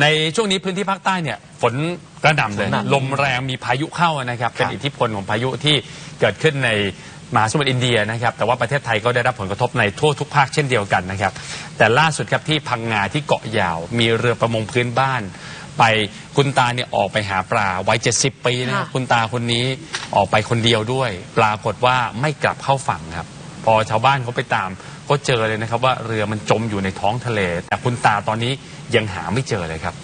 ในช่วงนี้พื้นที่ภาคใต้เนี่ยฝนกระหน่ำเลยหนักลมแรงมีพายุเข้านะครับ เป็นอิทธิพลของพายุที่เกิดขึ้นในมหาสมุทรอินเดียนะครับ แต่ว่าประเทศไทยก็ได้รับผลกระทบในทั่วทุกภาคเช่นเดียวกันนะครับ แต่ล่าสุดครับที่พังงาที่เกาะยาว มีเรือประมงพื้นบ้าน ไปคุณตาเนี่ยออกไปหาปลาวัย70ปีนะครับค่ะคุณตาคนนี้ออกไปคนเดียวด้วย ปรากฏว่าไม่กลับเข้าฝั่งครับ พอชาวบ้านเขาไปตาม ก็เจอเลยนะครับว่าเรือมันจมอยู่ในท้องทะเล แต่คุณตาตอนนี้ยังหาไม่เจอเลยครับ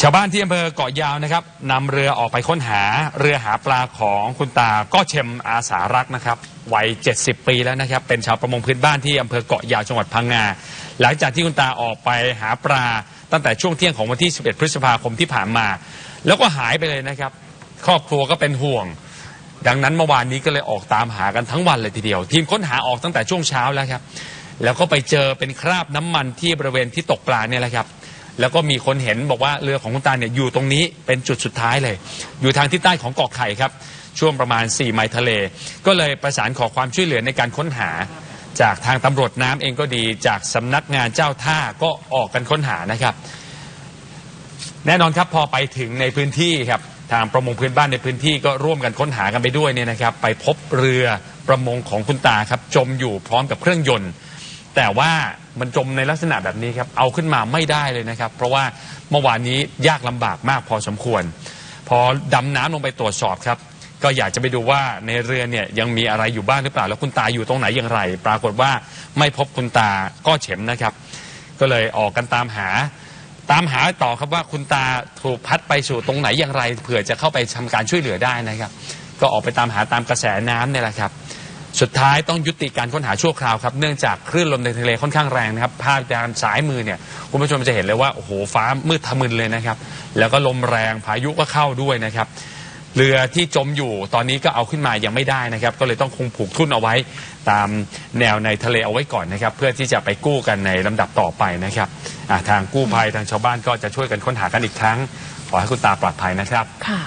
ชาวบ้านที่อำเภอเกาะยาวนะครับนำเรือออกไปค้นหาเรือหาปลาของคุณตาก็เชมอาสารักนะครับวัย 70 ปีแล้วนะครับ เป็นชาวประมงพื้นบ้านที่อำเภอเกาะยาวจังหวัดพังงาหลังจากที่คุณตาออกไปหาปลาตั้งแต่ช่วงเที่ยงของวันที่ 11 พฤษภาคมที่ผ่านมา แล้วก็หายไปเลยนะครับ ครอบครัวก็เป็นห่วง ดังนั้นเมื่อวานนี้ก็เลยออกตามหากันทั้งวันเลยทีเดียว ทีมค้นหาออกตั้งแต่ช่วงเช้าแล้วครับ แล้วก็ไปเจอเป็นคราบน้ำมันที่บริเวณที่ตกปลาเนี่ยแหละครับ แล้วก็มีคนเห็นบอกว่าเรือของคุณตาเนี่ยอยู่ตรงนี้เป็นจุดสุดท้ายเลย อยู่ทางทิศใต้ของเกาะไข่ครับ ช่วงประมาณ 4 ไมล์ทะเล ก็เลยประสานขอความช่วยเหลือในการค้นหา จากทางตำรวจน้ำเองก็ดี จากสำนักงานเจ้าท่าก็ออกกันค้นหานะครับ แน่นอนครับพอไปถึงในพื้นที่ครับ ทางประมงพื้นบ้านในพื้นที่ก็ร่วมกันค้นหากันไปด้วยเนี่ยนะครับ ไปพบเรือประมงของคุณตาครับ จมอยู่พร้อมกับเครื่องยนต์ แต่ว่ามันจมในลักษณะแบบนี้ครับ เอาขึ้นมาไม่ได้เลยนะครับ เพราะว่าเมื่อวานนี้ยากลำบากมากพอสมควร พอดำน้ำลงไปตรวจสอบครับ ก็อยากจะไปดูว่าในเรือเนี่ยยังมีอะไรอยู่บ้างหรือเปล่า แล้วคุณตาอยู่ตรงไหนอย่างไร ปรากฏว่าไม่พบคุณตาก็เฉมนะครับ ก็เลยออกกันตามหา ตามหาต่อครับว่าคุณตาถูกพัดไปสู่ตรงไหนอย่างไรเผื่อจะเข้าไปทำการช่วยเหลือได้นะครับ ก็ออกไปตามหาตามกระแสน้ำเนี่ยแหละครับ สุดท้ายต้องยุติการค้นหาชั่วคราวครับ เนื่องจากคลื่นลมในทะเลค่อนข้างแรงนะครับ ภาพด้านซ้ายมือเนี่ยคุณผู้ชมจะเห็นเลยว่าโอ้โหฟ้ามืดทะมึนเลยนะครับ แล้วก็ลมแรงพายุก็เข้าด้วยนะครับ เรือที่จมอยู่ตอนนี้ก็เอาขึ้นมายังไม่ได้นะครับ ก็เลยต้องคงผูกทุ่นเอาไว้ตามแนวในทะเลเอาไว้ก่อนนะครับ เพื่อที่จะไปกู้กันในลำดับต่อไปนะครับ อะทางกู้ภัยทางชาวบ้านก็จะช่วยกันค้นหากันอีกครั้ง ขอให้คุณตาปลอดภัยนะครับ ค่ะ